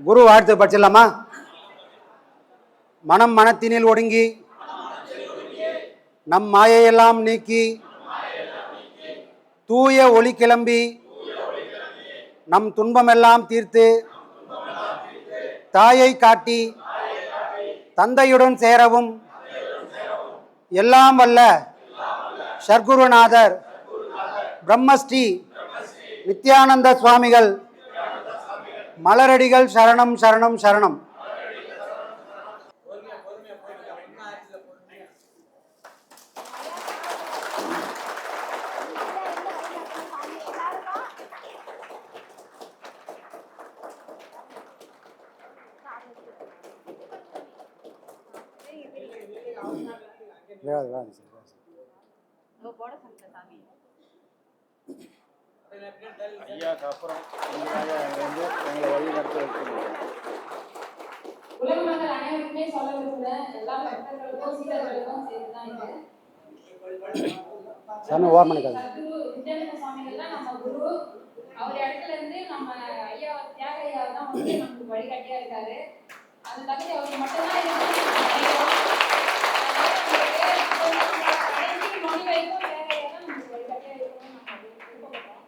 குரு வாழ்த்து படிச்சிடலாமா? மனம் மனத்தினில் ஒடுங்கி நம் மாயையெல்லாம் நீக்கி தூய ஒளி கிளம்பி நம் துன்பமெல்லாம் தீர்த்து தாயை காட்டி தந்தையுடன் சேரவும் எல்லாம் வல்ல சர்க்குருநாதர் பிரம்மஸ்ரீ நித்யானந்த சுவாமிகள் மலரடிகள் சரணம் சரணம் சரணம் விழாது, விழாது சார், விழாது சார். ஐயாக்கு அப்புறம் உங்களால வந்து எங்களை வழி நடத்த வைக்கணும் உலக அனைவருக்குமே சொல்ல விரும்புகிறேன் எல்லா பக்தர்களுக்கும் சீடர்களுக்கும் சேர்த்துதான் இது. சாமி வித்யானந்த சுவாமிகள் தான் நம்ம குரு அவர் இடத்துல இருந்து நம்ம ஐயா தியாக ஐயா தான் வந்து நமக்கு வழிகாட்டியா இருக்காரு. அந்த தகுதி அவருக்கு மட்டும்தான் வரைக்கும் தியாக ஐயா தான் நமக்கு வழிகாட்டியா இருக்கணும்னு நம்ம விருப்பப்படுறோம்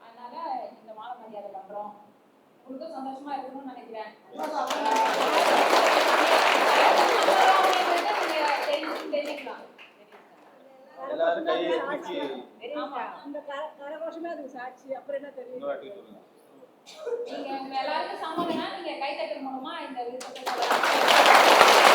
அதனால இந்த மாலை மரியாதை பண்றோம். உங்களுக்கும் சந்தோஷமா இருக்கணும்னு நினைக்கிறேன். அந்த கர- கரகோஷமே அதுக்கு சாட்சி. அப்புறம் என்ன தெரியும் நீங்க உங்க எல்லாருக்கும் சம்மதம்னா நீங்க கை தட்டல் மூலமா இந்த விருப்பத்தை சொல்லலாம்.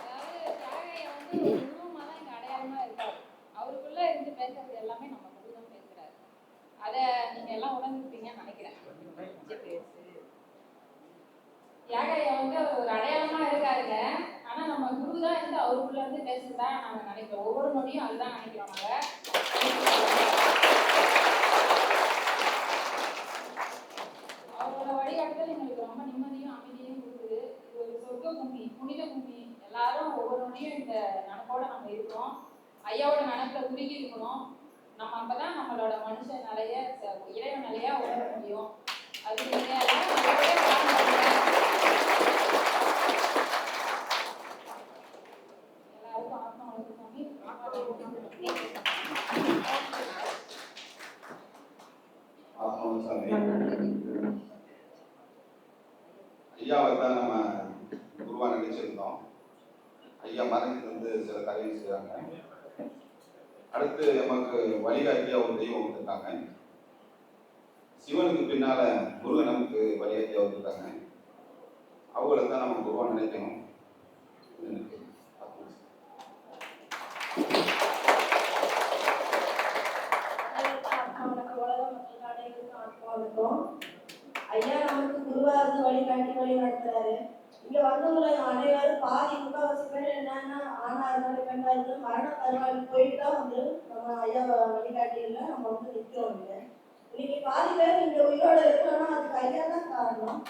அதாவது தியாகையா வந்து ஒரு உருவமா தான் இங்க அடையாளமா இருக்காரு. அவருக்குள்ள இருந்து பேசுறது எல்லாமே நம்ம குரு தான் பேசுறாரு. அத நீங்க எல்லாம் உணர்ந்துருப்பீங்கன்னு நினைக்கிறேன். தியாகையா வந்து அவர் ஒரு அடையாளமா இருக்காருங்க. ஆனா நம்ம குரு தான் இருந்து அவருக்குள்ள இருந்து பேசுறதா நாங்க நினைக்கிறோம். ஒவ்வொரு நொடியும் அதுதான் நினைக்கிறோம் நாங்க. அவரோட வழிகாட்டுதல் எங்களுக்கு ரொம்ப நிம்மதியும் அமைதியும் கொடுக்குது இது ஒரு சொர்க்க பூமி புனித பூமி. எல்லாரும் ஒவ்வொரு இந்த நினப்போட நம்ம இருக்கிறோம் ஐயாவோட நினப்புல உருகி இருக்கணும். நம்ம அப்பதான் நம்மளோட மனுஷ நிலைய ச- இறைவன் நிலையா உணர முடியும். அது உண்மையாக எல்லாம் நல்லபடியா பாருங்க. எல்லாருக்கும் ஆத்மா வணக்கம் சாமி ஆத்மசாமி ஐயாவை தான் நம்ம குருவா நினைச்சிருந்தோம் ஐயா மறைஞ்சு வந்து சில காரியம் செய்கிறாங்க அடுத்து நமக்கு வழிகாட்டியா ஒரு தெய்வம் வந்துட்டாங்க சிவனுக்கு பின்னால முருகன் நமக்கு வழிகாட்டியா வந்துட்டாங்க அவங்கள தான் நம்ம குருவா நினைக்கணும். ஐயா நமக்கு வழிகாட்டி வழி நடத்துறாரு. இங்க வந்தவங்களை அனைவரும் பாதி முக்கால்வாசி பேர் என்னன்னா ஆணா இருந்தாலும் பெண்ணா இருந்தாலும் மரண பருவாயில் போயிட்டு தான் வந்து நம்ம ஐயா வழிகாட்டியில நம்ம வந்து நிற்கிறோம் இல்லை இன்னைக்கு பாதி பேர் இங்க உயிரோட இருக்கணும்னா அதுக்கு ஐயா தான் காரணம்.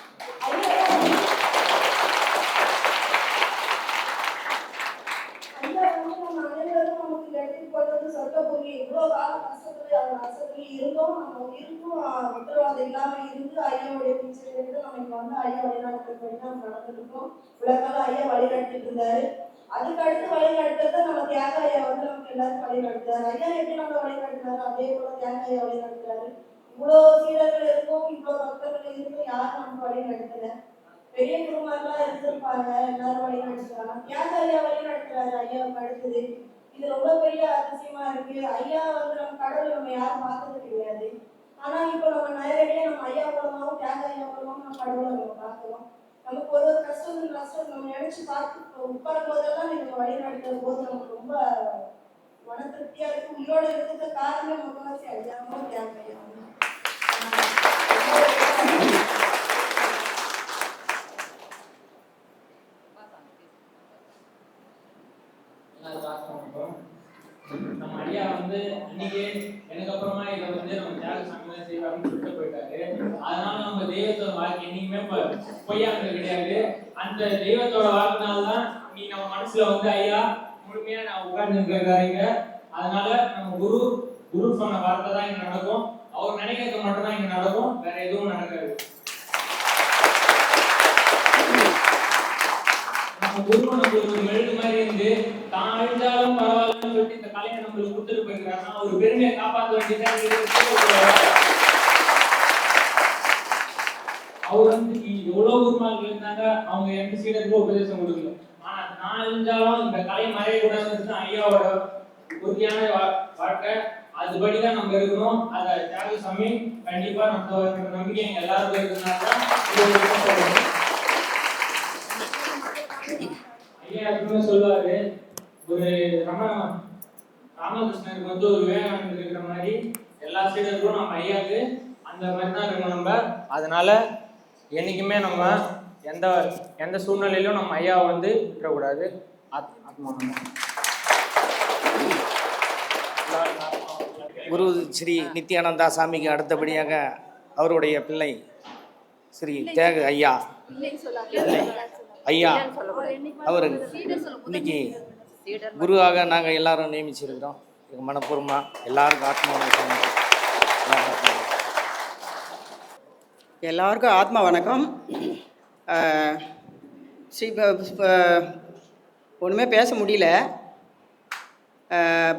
ஐயா வந்து நம்ம அனைவரும் நமக்கு வந்து சொர்க்க பூமி இவ்வளோ காலம் கஷ்டத்துல அந்த கஷ்டத்துல இருந்தோம். நம்ம இருந்தும் உத்தரவாதம் இல்லாம இருந்து ஐயாவுடைய பிச்சை நம்ம இங்க வந்து ஐயா வழிநடத்தப்படி நம்ம நடந்துட்டு இருக்கோம். இவ்வளவு ஐயா வழிநடத்திட்டு இருந்தாரு. அதுக்கு அடுத்து வழிநடத்துறத நம்ம தியாக ஐயா வந்து நமக்கு எல்லாரும் வழிநடத்துறாரு. ஐயா எப்படி நம்ம வழிநடத்துறாரு? அதே போல தியாக ஐயா வழி நடத்துறாரு இவ்வளோ சீடர்கள் இருக்கும் இவ்வளோ பக்தர்கள் இருக்கும். யாரும் நமக்கு வழி நடத்தல பெரிய குருமாரெல்லாம் இருந்திருப்பாங்க. எல்லாரும் வழி நடத்துறாங்க தியாக ஐயா வழி நடத்துறாரு ஐயாவுக்கு அடுத்தது இது ரொம்ப பெரிய அதிசயமா இருக்கு. ஐயா வந்து நம்ம கடவுள் நம்ம யாரும் பார்த்தது கிடையாது. ஆனா இப்போ நம்ம நேரடியா நம்ம ஐயா மூலமாவும் தியாக ஐயா மூலமாவும் நம்ம கடவுளை நம்ம பார்க்கிறோம் நமக்கு ஒரு ஒரு கஷ்டம் நஷ்டம் நம்ம நினைச்சு பார்த்து உட்காரும் போதெல்லாம் நீங்க வழி நடத்துற போது நமக்கு ரொம்ப மன திருப்தியா இருக்கு உங்களோட இருக்கிறது காரணம் முகவாசி ஐயாவும் தியாக ஐயாவும் எல்லாருக்கும் ஆசீர்வாதம். நம்ம ஐயா வந்து இன்னைக்கு எனக்கு அப்புறமா இதை வந்து நம்ம தியாக சாமி செய்வோம் அப்படின்னு சொல்லிட்டு போயிட்டாரு. அதனால நம்ம தெய்வத்தோட வாழ்க்கை என்னைக்குமே பொ- கிடையாது. அந்த தெய்வத்தோட வாழ்க்கைனால தான் நம்ம மனசுல வந்து ஐயா முழுமையா நான் உட்கார்ந்து இருக்காருங்க அதனால நம்ம குரு குரு சொன்ன வார்த்தை தான் இங்க நடக்கும். அவர் நினைக்கிறது மட்டும் தான் இங்க நடக்கும். வேற எதுவும் நடக்காது. நம்ம குரு ஒரு மெழுகு மாதிரி இருந்து தான் அழிஞ்சாலும் பரவாயில்லன்னு சொல்லிட்டு இந்த கலையை நம்மளுக்கு கொடுத்துட்டு போயிருக்காருன்னா ஒரு பெருமையை காப்பாற்ற வேண்டியதா அவர் வந்து எவ்வளவு குருமார்கள் இருந்தாங்க? அவங்க எந்த சீடருக்கும் உபதேசம் கொடுக்கல. ஆனா நான் அழிஞ்சாலும் இந்த கலை மறையக்கூடாதுன்னு ஐயாவோட உறுதியான வா- வாழ்க்கை. அதுபடிதான் நம்ம இருக்கணும். அதை தியாக சாமி கண்டிப்பா நம்ம நம்பிக்கை எங்க எல்லாருக்கும் இருக்கிறதுனால தான் இது ஒரு விஷயம் சொல்றேன். ஐயா எப்பவுமே சொல்லுவாரு. ஒரு ரம ராமகிருஷ்ணருக்கு வந்து ஒரு விவேகானந்தர் இருக்கிற மாதிரி எல்லா சீடர்களும் நம்ம ஐயாவுக்கு அந்த மாதிரி தான் இருக்கணும் நம்ம. அதனால என்னைக்குமே நம்ம எந்த எந்த சூழ்நிலையிலும் நம்ம ஐயாவை வந்து விட்டுறக்கூடாது. ஆத்- ஆத்மா குரு ஸ்ரீ நித்யானந்தா சாமிக்கு அடுத்தபடியாக அவருடைய பிள்ளை ஸ்ரீ தேக ஐயா. ஐயா அவர் இன்னைக்கு குருவாக நாங்கள் எல்லாரும் நியமிச்சிருக்கிறோம். எங்கள் மனப்பூர்வமாக எல்லாருக்கும் ஆத்மா எல்லாருக்கும் ஆத்மா வணக்கம். ஸ்ரீ ஒன்றுமே பேச முடியல.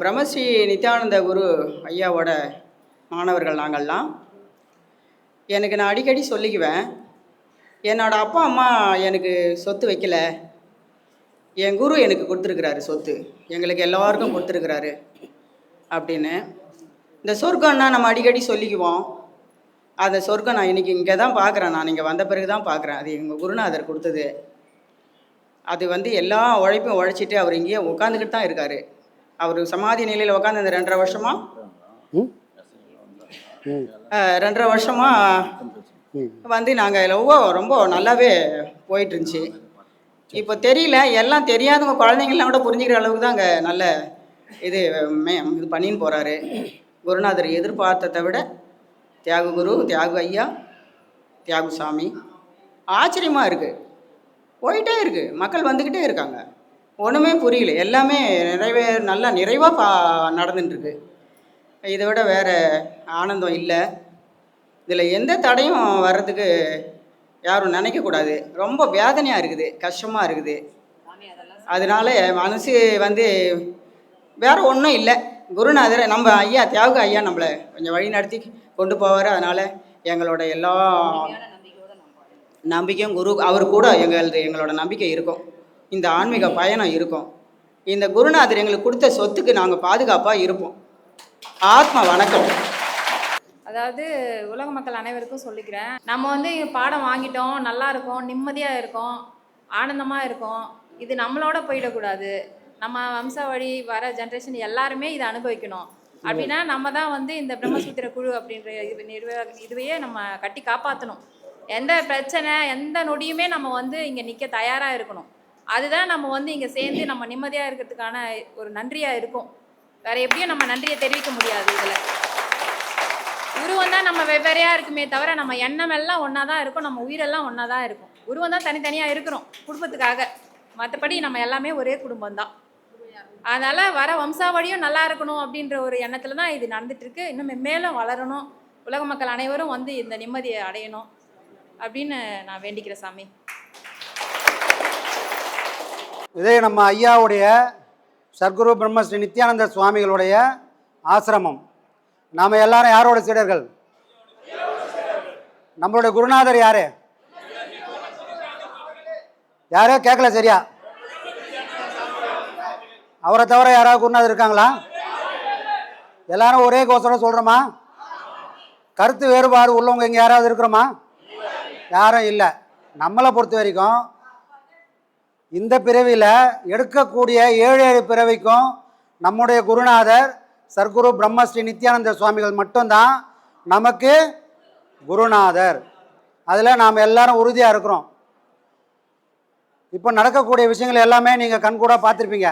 பிரம்மஸ்ரீ நித்யானந்த குரு ஐயாவோட மாணவர்கள் நாங்கள்லாம். எனக்கு நான் அடிக்கடி சொல்லிக்குவேன். என்னோட அப்பா அம்மா எனக்கு சொத்து வைக்கல. என் குரு எனக்கு கொடுத்துருக்குறாரு சொத்து. எங்களுக்கு எல்லாருக்கும் கொடுத்துருக்குறாரு அப்படின்னு. இந்த சொர்க்கம்னா நம்ம அடிக்கடி சொல்லிக்குவோம். அந்த சொர்க்கம் நான் இன்னைக்கு இங்கே தான் பார்க்குறேன் நான் இங்கே வந்த பிறகு தான் பார்க்குறேன் அது எங்கள் குருநாதர் கொடுத்தது. அது வந்து எல்லா உழைப்பும் உழைச்சிட்டு அவர் இங்கேயே உட்காந்துக்கிட்டு தான் இருக்கார். அவர் சமாதி நிலையில் உட்காந்து அந்த ரெண்டரை வருஷமா? ரெண்டரை வருஷமா வந்து நாங்கள் ரொம்ப ரொம்ப நல்லாவே போயிட்டு இருந்துச்சு இப்போ தெரியல எல்லாம் தெரியாதவங்க குழந்தைங்களாம் கூட புரிஞ்சுக்கிற அளவுக்கு தான் அங்கே நல்ல இது மே இது பண்ணின்னு போகிறாரு குருநாதர் எதிர்பார்த்ததை விட தியாக குரு தியாகு ஐயா தியாகு சாமி ஆச்சரியமாக இருக்குது போயிட்டே இருக்குது மக்கள் வந்துக்கிட்டே இருக்காங்க. ஒன்றுமே புரியல. எல்லாமே நிறைவே நல்லா நிறைவாக பா நடந்துட்டுருக்கு இதை விட வேறு ஆனந்தம் இல்லை. இதில் எந்த தடையும் வர்றதுக்கு யாரும் நினைக்கக்கூடாது ரொம்ப வேதனையாக இருக்குது கஷ்டமாக இருக்குது. அதனால மனசு வந்து வேற ஒன்றும் இல்லை. குருநாதர் நம்ம ஐயா தியாக ஐயா நம்மளை கொஞ்சம் வழி நடத்தி கொண்டு போவார். அதனால் எங்களோட எல்லா நம்பிக்கையும் குரு அவர் கூட எங்களது எங்களோட நம்பிக்கை இருக்கும். இந்த ஆன்மீக பயணம் இருக்கும். இந்த குருநாதர் எங்களுக்கு கொடுத்த சொத்துக்கு நாங்கள் பாதுகாப்பாக இருப்போம். ஆத்மா வணக்கம். அதாவது உலக மக்கள் அனைவருக்கும் சொல்லிக்கிறேன். நம்ம வந்து பாடம் வாங்கிட்டோம் நல்லா இருக்கோம் நிம்மதியாக இருக்கோம் ஆனந்தமாக இருக்கோம். இது நம்மளோட போயிடக்கூடாது. நம்ம வம்சாவழி வர ஜென்ரேஷன் எல்லாருமே இதை அனுபவிக்கணும். அப்படின்னா நம்ம தான் வந்து இந்த பிரம்மசூத்திர குழு அப்படின்ற இது நிர்வாக இதுவையே நம்ம கட்டி காப்பாற்றணும் எந்த பிரச்சனை எந்த நொடியுமே நம்ம வந்து இங்கே நிற்க தயாராக இருக்கணும். அதுதான் நம்ம வந்து இங்கே சேர்ந்து நம்ம நிம்மதியாக இருக்கிறதுக்கான ஒரு நன்றியாக இருக்கும். வேற எப்படியும் நம்ம நன்றியை தெரிவிக்க முடியாது இதில். உருவம் தான் நம்ம வெவ்வேறையாக இருக்குமே தவிர நம்ம எண்ணம் எல்லாம் ஒன்றா தான் இருக்கும் நம்ம உயிரெல்லாம் ஒன்றா தான் இருக்கும். உருவம் தான் தனித்தனியாக இருக்கிறோம் குடும்பத்துக்காக. மற்றபடி நம்ம எல்லாமே ஒரே குடும்பம் தான் அதனால் வர வம்சாவளியும் நல்லா இருக்கணும் அப்படின்ற ஒரு எண்ணத்தில் தான் இது நடந்துட்டு இருக்கு இன்னும் மேலும் வளரணும். உலக மக்கள் அனைவரும் வந்து இந்த நிம்மதியை அடையணும் அப்படின்னு நான் வேண்டிக்கிறேன் சாமி. இதே நம்ம ஐயாவுடைய சர்க்குரு பிரம்மஸ்ரீ நித்யானந்த சுவாமிகளுடைய ஆசிரமம். நாம் எல்லாரும் யாரோட சீடர்கள்? நம்மளுடைய குருநாதர் யாரு? யாரோ கேட்கல சரியா? அவரை தவிர யாராவது குருநாதர் இருக்காங்களா? எல்லாரும் ஒரே கோஷம் சொல்கிறோமா கருத்து வேறுபாடு உள்ளவங்க இங்கே யாராவது இருக்கிறோமா? யாரும் இல்லை. நம்மளை பொறுத்த வரைக்கும் இந்த பிறவியில் எடுக்கக்கூடிய ஏழு ஏழு பிறவிக்கும் நம்முடைய குருநாதர் சர்க்குரு பிரம்மஸ்ரீ நித்யானந்த சுவாமிகள் மட்டும்தான் நமக்கு குருநாதர். அதில் நாம் எல்லாரும் உறுதியாக இருக்கிறோம். இப்போ நடக்கக்கூடிய விஷயங்கள் எல்லாமே நீங்கள் கண்கூட பார்த்துருப்பீங்க.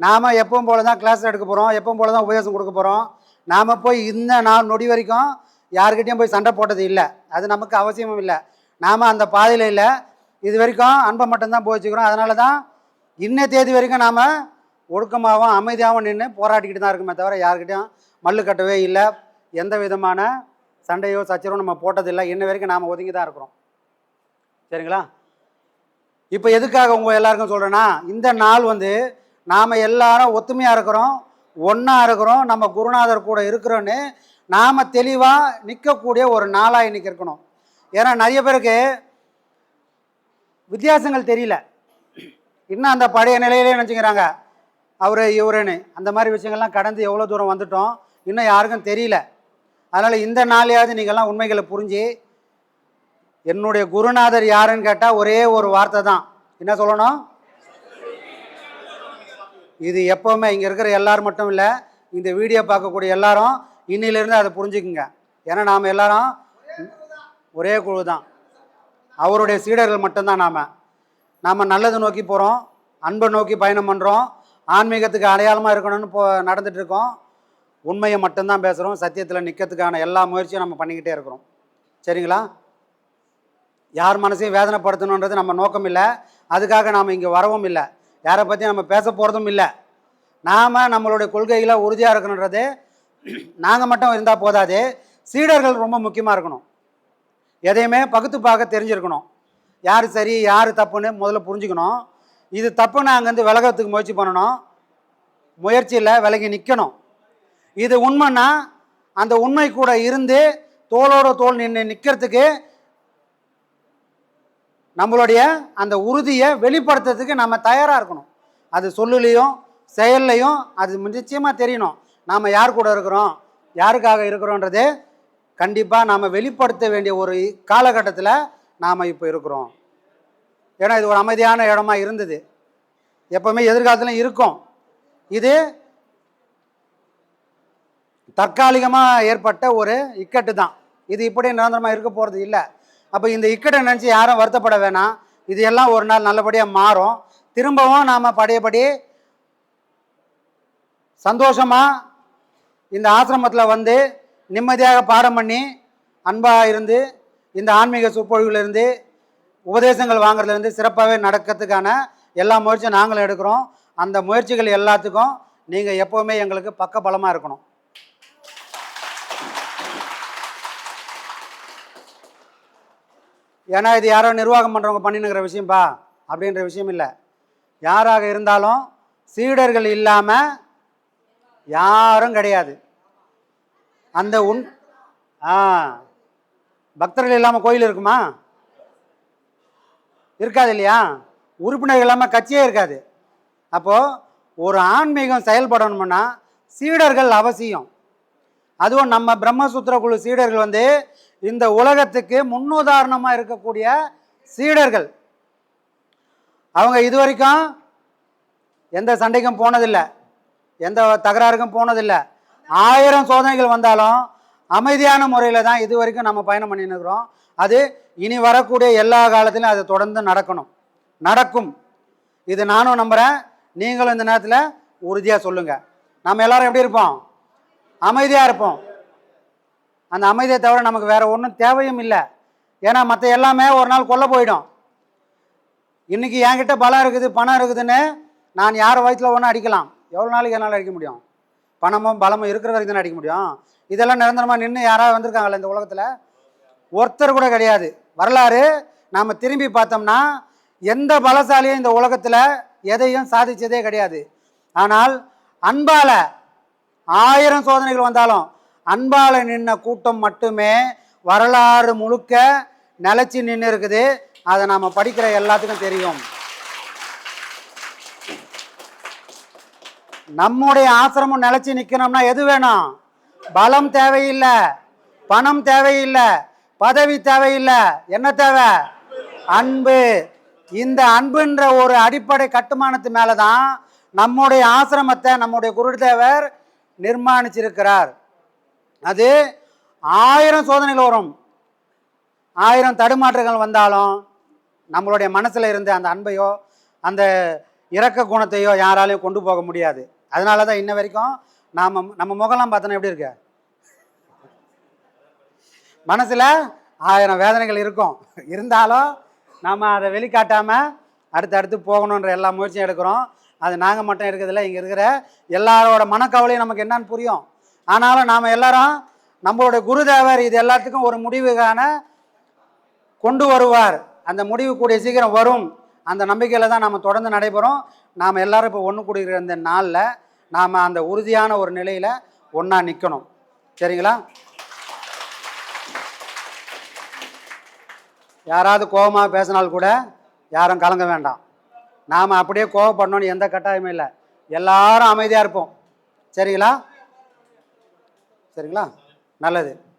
நாம் எப்பவும் போல தான் கிளாஸ் எடுக்க போகிறோம் எப்பவும் போல தான் உபதேசம் கொடுக்க போகிறோம் நாம் போய் இந்த நாள் நொடி வரைக்கும் யாருக்கிட்டையும் போய் சண்டை போட்டது இல்லை. அது நமக்கு அவசியமும் இல்லை. நாம் அந்த பாதையில் இல்லை. இது வரைக்கும் அன்பை மட்டும்தான் போச்சுக்கிறோம் அதனால தான் இன்ன தேதி வரைக்கும் நாம் ஒழுக்கமாகவும் அமைதியாகவும் நின்று போராடிக்கிட்டு தான் இருக்குமே தவிர யாருக்கிட்டையும் மல்லு கட்டவே இல்லை. எந்த விதமான சண்டையோ சச்சரவோ நம்ம போட்டதில்லை. இன்ன வரைக்கும் நாம் ஒதுங்கி தான் இருக்கிறோம். சரிங்களா? இப்போ எதுக்காக உங்கள் எல்லாருக்கும் சொல்கிறேன்னா இந்த நாள் வந்து நாம் எல்லாரும் ஒத்துமையாக இருக்கிறோம் ஒன்றா இருக்கிறோம் நம்ம குருநாதர் கூட இருக்கிறோன்னு நாம் தெளிவாக நிற்கக்கூடிய ஒரு நாளாக இன்றைக்கி இருக்கணும். ஏன்னா நிறைய பேருக்கு வித்தியாசங்கள் தெரியல. இன்னும் அந்த பழைய நிலையிலே நினச்சிக்கிறாங்க? அவர் இவருன்னு. அந்த மாதிரி விஷயங்கள்லாம் கடந்து எவ்வளோ தூரம் வந்துட்டோம் இன்னும் யாருக்கும் தெரியல. அதனால் இந்த நாளையாவது நீங்கள்லாம் உண்மைகளை புரிஞ்சு என்னுடைய குருநாதர் யாருன்னு கேட்டால் ஒரே ஒரு வார்த்தை தான். என்ன சொல்லணும்? இது எப்போவுமே இங்கே இருக்கிற எல்லாரும் மட்டும் இல்லை இந்த வீடியோ பார்க்கக்கூடிய எல்லாரும் இன்னிலிருந்து அதை புரிஞ்சுக்குங்க. ஏன்னா நாம் எல்லாரும் ஒரே குழு தான். அவருடைய சீடர்கள் மட்டும்தான் நாம். நாம் நல்லதை நோக்கி போகிறோம் அன்பை நோக்கி பயணம் பண்ணுறோம் ஆன்மீகத்துக்கு அடையாளமாக இருக்கணும்னு போ நடந்துட்டு இருக்கோம் உண்மையை மட்டும்தான் பேசுகிறோம் சத்தியத்தில் நிற்கிறதுக்கான எல்லா முயற்சியும் நம்ம பண்ணிக்கிட்டே இருக்கிறோம். சரிங்களா? யார் மனசையும் வேதனைப்படுத்தணுன்றது நம்ம நோக்கம் இல்லை. அதுக்காக நாம் இங்கே வரவும் இல்லை. யாரை பற்றியும் நம்ம பேச போகிறதும் இல்லை. நாம் நம்மளுடைய கொள்கைகளை உறுதியாக இருக்கணுன்றது நாங்கள் மட்டும் இருந்தால் போதாது. சீடர்கள் ரொம்ப முக்கியமாக இருக்கணும். எதையுமே பகுத்து பார்க்க தெரிஞ்சிருக்கணும். யார் சரி யார் தப்புன்னு முதல்ல புரிஞ்சுக்கணும். இது தப்புன்னு அங்கேருந்து விலகிறதுக்கு முயற்சி பண்ணணும். முயற்சியில் விலகி நிற்கணும். இது உண்மைன்னா அந்த உண்மை கூட இருந்து தோளோட தோல் நின்று நிற்கிறதுக்கு நம்மளுடைய அந்த உறுதியை வெளிப்படுத்துறதுக்கு நம்ம தயாராக இருக்கணும். அது சொல்லுலேயும் செயல்லையும் அது நிச்சயமாக தெரியணும். நாம் யார் கூட இருக்கிறோம்? யாருக்காக இருக்கிறோன்றது கண்டிப்பாக நாம் வெளிப்படுத்த வேண்டிய ஒரு காலகட்டத்தில் நாம் இப்போ இருக்கிறோம். ஏன்னா இது ஒரு அமைதியான இடமா இருந்தது. எப்பவுமே எதிர்காலத்தில் இருக்கும். இது தற்காலிகமாக ஏற்பட்ட ஒரு இக்கட்டு தான். இது இப்படியே நிரந்தரமாக இருக்க போகிறது இல்லை. அப்போ இந்த இக்கட்டை நினச்சி யாரும் வருத்தப்பட வேணாம். இது எல்லாம் ஒரு நாள் நல்லபடியாக மாறும். திரும்பவும் நாம் படையபடி சந்தோஷமாக இந்த ஆசிரமத்தில் வந்து நிம்மதியாக பாடம் பண்ணி அன்பாக இருந்து இந்த ஆன்மீக சொற்பொழிவுலேருந்து உபதேசங்கள் வாங்குறதுலேருந்து சிறப்பாகவே நடக்கிறதுக்கான எல்லா முயற்சியும் நாங்களும் எடுக்கிறோம். அந்த முயற்சிகள் எல்லாத்துக்கும் நீங்கள் எப்போவுமே எங்களுக்கு பக்க பலமாக இருக்கணும். ஏன்னா இது யாரோ நிர்வாகம் பண்ணுறவங்க பண்ணினுங்கிற விஷயம்பா அப்படின்ற விஷயம் இல்லை. யாராக இருந்தாலும் சீடர்கள் இல்லாமல் யாரும் கிடையாது. அந்த உன் ஆ பக்தர்கள் இல்லாமல் கோயில் இருக்குமா? இருக்காது இல்லையா? உறுப்பினர்கள் இல்லாமல் கட்சியே இருக்காது. அப்போது ஒரு ஆன்மீகம் செயல்படணும்னா சீடர்கள் அவசியம். அதுவும் நம்ம பிரம்மசூத்திர குழு சீடர்கள் வந்து இந்த உலகத்துக்கு முன்னுதாரணமாக இருக்கக்கூடிய சீடர்கள். அவங்க இது வரைக்கும் எந்த சண்டைக்கும் போனதில்லை. எந்த தகராறுக்கும் போனதில்லை. ஆயிரம் சோதனைகள் வந்தாலும் அமைதியான முறையில் தான் இது வரைக்கும் நம்ம பயணம் பண்ணின்னு இருக்கிறோம். அது இனி வரக்கூடிய எல்லா காலத்திலும் அது தொடர்ந்து நடக்கணும். நடக்கும். இது நானும் நம்புகிறேன் நீங்களும் இந்த நேரத்தில் உறுதியாக சொல்லுங்கள் நம்ம எல்லோரும் எப்படி இருப்போம்? அமைதியாக இருப்போம். அந்த அமைதியை தவிர நமக்கு வேறு ஒன்றும் தேவையும் இல்லை. ஏன்னா மற்ற எல்லாமே ஒரு நாள் கொல்ல போயிடும். இன்றைக்கி என்கிட்ட பலம் இருக்குது பணம் இருக்குதுன்னு நான் யார் வயிற்றில் ஒன்றும் அடிக்கலாம்? எவ்வளோ நாளைக்கு என்னால் அடிக்க முடியும்? பணமும் பலமும் இருக்கிற வரைக்கும் தானே அடிக்க முடியும்? இதெல்லாம் நிரந்தரமாக நின்று யாராவது வந்திருக்காங்களா இந்த உலகத்தில்? ஒருத்தர் கூட கிடையாது. வரலாறு நாம் திரும்பி பார்த்தோம்னா எந்த பலசாலியும் இந்த உலகத்தில் எதையும் சாதித்ததே கிடையாது. ஆனால் அன்பால் ஆயிரம் சோதனைகள் வந்தாலும் அன்பால் நின்ன கூட்டம் மட்டுமே வரலாறு முழுக்க நிலச்சி நின்று இருக்குது. அதை நாம் படிக்கிற எல்லாத்துக்கும் தெரியும். நம்முடைய ஆசிரமம் நிலச்சி நிற்கணும்னா எது வேணும்? பலம் தேவையில்லை. பணம் தேவையில்லை. பதவி தேவையில்லை. என்ன தேவை? அன்பு. இந்த அன்புன்ற ஒரு அடிப்படை கட்டுமானத்து மேலே தான் நம்முடைய ஆசிரமத்தை நம்முடைய குருதேவர் நிர்மாணிச்சிருக்கிறார். அது ஆயிரம் சோதனைகள் வரும். ஆயிரம் தடுமாற்றங்கள் வந்தாலும் நம்மளுடைய மனசில் இருந்த அந்த அன்பையோ அந்த இறக்க குணத்தையோ யாராலையும் கொண்டு போக முடியாது. அதனால தான் இன்ன வரைக்கும் நாம் நம்ம முகலாம் பார்த்தோன்னா எப்படி இருக்கு? மனசில் ஆயிரம் வேதனைகள் இருக்கும். இருந்தாலும் நாம் அதை வெளிக்காட்டாமல் அடுத்து அடுத்து போகணுன்ற எல்லா முயற்சியும் எடுக்கிறோம். அது நாங்கள் மட்டும் இருக்கிறதில்ல இங்கே இருக்கிற எல்லாரோட மனக்கவலையும் நமக்கு என்னன்னு புரியும். ஆனாலும் நாம் எல்லாரும் நம்மளுடைய குருதேவர் இது எல்லாத்துக்கும் ஒரு முடிவுக்கான கொண்டு வருவார். அந்த முடிவு கூடிய சீக்கிரம் வரும். அந்த நம்பிக்கையில் தான் நாம் தொடர்ந்து நடைபெறும். நாம் எல்லோரும் இப்போ ஒன்று கூடுகிற இந்த நாளில் நாம் அந்த உறுதியான ஒரு நிலையில் ஒன்றா நிற்கணும் சரிங்களா? யாராவது கோபமாக பேசினால் கூட யாரும் கலங்க வேண்டாம். நாம் அப்படியே கோவப்படணும்னு எந்த கட்டாயமும் இல்லை. எல்லாரும் அமைதியாக இருப்போம். சரிங்களா? சரிங்களா? நல்லது.